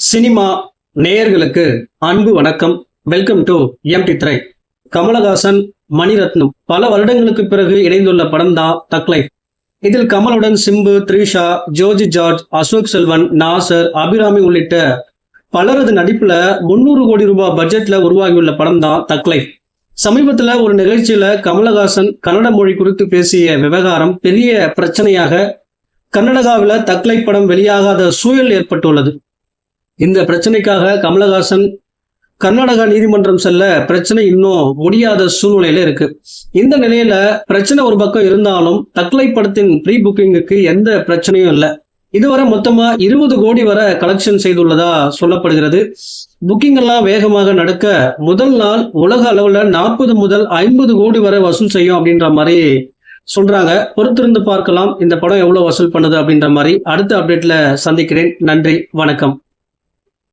Cinema நேயர்களுக்கு அன்பு வணக்கம். வெல்கம் டு எம்டி திரை கமலஹாசன் மணிரத்னம் பல வருடங்களுக்கு பிறகு இணைந்துள்ள படம் தான் தக் லைஃப் இதில் கமலுடன் சிம்பு த்ரிஷா ஜோஜி ஜார்ஜ் அசோக் செல்வன் நாசர் அபிராமி உள்ளிட்ட பலரது நடிப்புல முன்னூறு கோடி ரூபாய் பட்ஜெட்ல உருவாகியுள்ள படம் தான் தக் லைஃப் சமீபத்துல ஒரு நிகழ்ச்சியில கமலஹாசன் கன்னட மொழி குறித்து பேசிய விவகாரம் பெரிய பிரச்சனையாக கர்நாடகாவில் தக்லை படம் வெளியாகாத சூழல் ஏற்பட்டுள்ளது. இந்த பிரச்சனைக்காக கமலஹாசன் கர்நாடகா நீதிமன்றம் செல்ல பிரச்சனை இன்னும் முடியாத சூழ்நிலையில இருக்கு. இந்த நிலையில பிரச்சனை ஒரு பக்கம் இருந்தாலும் தக்லை படத்தின் ப்ரீ புக்கிங்குக்கு எந்த பிரச்சனையும் இல்லை. இதுவரை மொத்தமா இருபது கோடி வரை கலெக்ஷன் செய்துள்ளதா சொல்லப்படுகிறது. புக்கிங் எல்லாம் வேகமாக நடக்க முதல் நாள் உலக அளவுல நாற்பது முதல் ஐம்பது கோடி வரை வசூல் செய்யும் அப்படின்ற மாதிரி சொல்றாங்க. பொறுத்திருந்து பார்க்கலாம் இந்த படம் எவ்வளவு வசூல் பண்ணுது அப்படின்ற மாதிரி அடுத்த அப்டேட்ல சந்திக்கிறேன். நன்றி வணக்கம்.